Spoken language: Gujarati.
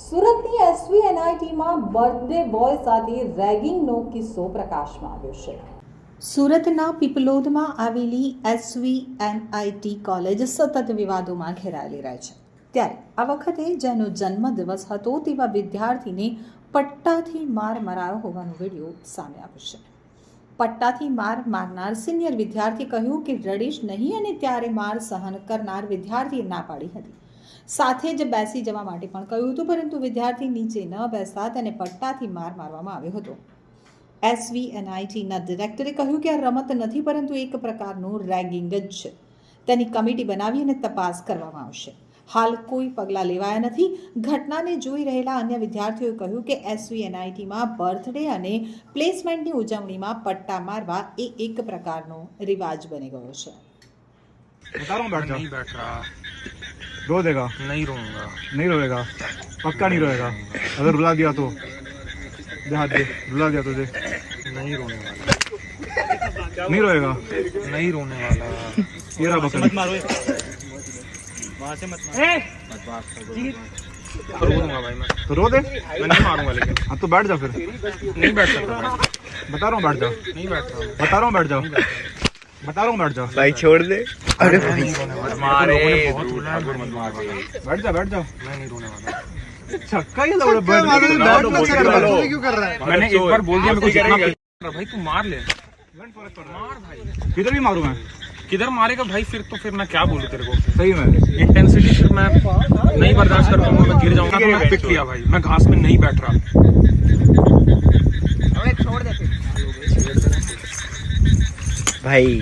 સુરતની એસવી એનઆઈટીમાં બર્થડે બોય સાથે રેગિંગનો કિસ્સો પ્રકાશમાં આવ્યો છે. સુરતના પીપલોદમાં આવેલી એસવી એનઆઈટી કોલેજ સતત વિવાદોમાં ઘેરાયેલી રહે છે. ત્યારે આ વખતે જેનો જન્મદિવસ હતો તેવા વિદ્યાર્થીને પટ્ટાથી માર મરાયો હોવાનો વીડિયો સામે આવ્યો છે. પટ્ટાથી માર મારનાર સિનિયર વિદ્યાર્થી કહ્યું કે રડીશ નહીં અને ત્યારે માર સહન કરનાર વિદ્યાર્થીએ ના પાડી હતી. સાથે જ બેસી જવા માટે પણ કહ્યું હતું પરંતુ વિદ્યાર્થી નીચે ન બેસતા તેને પટ્ટાથી માર મારવામાં આવ્યો હતો. એસવી એનઆઈટીના ડિરેક્ટરે કહ્યું કે આ રમત નથી પરંતુ એક પ્રકારનું રેગિંગ જ છે. તેની કમિટી બનાવી અને તપાસ કરવામાં આવશે. હાલ કોઈ પગલાં લેવાયા નથી. ઘટનાને જોઈ રહેલા અન્ય વિદ્યાર્થીઓએ કહ્યું કે એસવી એનઆઈટીમાં બર્થડે અને પ્લેસમેન્ટની ઉજવણીમાં પટ્ટા મારવા એ એક પ્રકારનો રિવાજ બની ગયો છે. रो देगा नहीं रोऊँगा। नहीं रोएगा। पक्का नहीं रोएगा। अगर रुला दिया तो। दे हाथ दे। रुला दिया तो दे। नहीं रोने वाला। नहीं रोएगा। नहीं रोने वाला। ये रहा बकरी। रो दूँगा भाई मैं। तो रो दे। मैं नहीं मारूँगा लेकिन। हाँ तो बैठ जा फिर। नहीं बैठ सकता बता रहा हूँ बैठ जा। नहीं बैठ रहा बता रहा हूँ बैठ जा। बता रहा हूँ बैठ जा भाई छोड़ दे। अरे भाई। बैठ जा बैठ जा मैं नहीं रोने वाला छक्का ही लौड़ा क्यों। कर रहा है? मैंने एक बार बोल दिया मेरे को भाई तू मार ले। मार भाई। किधर भी मारू मैं? किधर मारेगा भाई फिर तो फिर मैं क्या बोलूँ तेरे को? सही में। इंटेंसिटी फिर मैं नहीं बर्दाश्त कर पाऊँगा मैं गिर जाऊँगा। मैं पिट लिया भाई। मैं घास में नहीं बैठ रहा। भाई।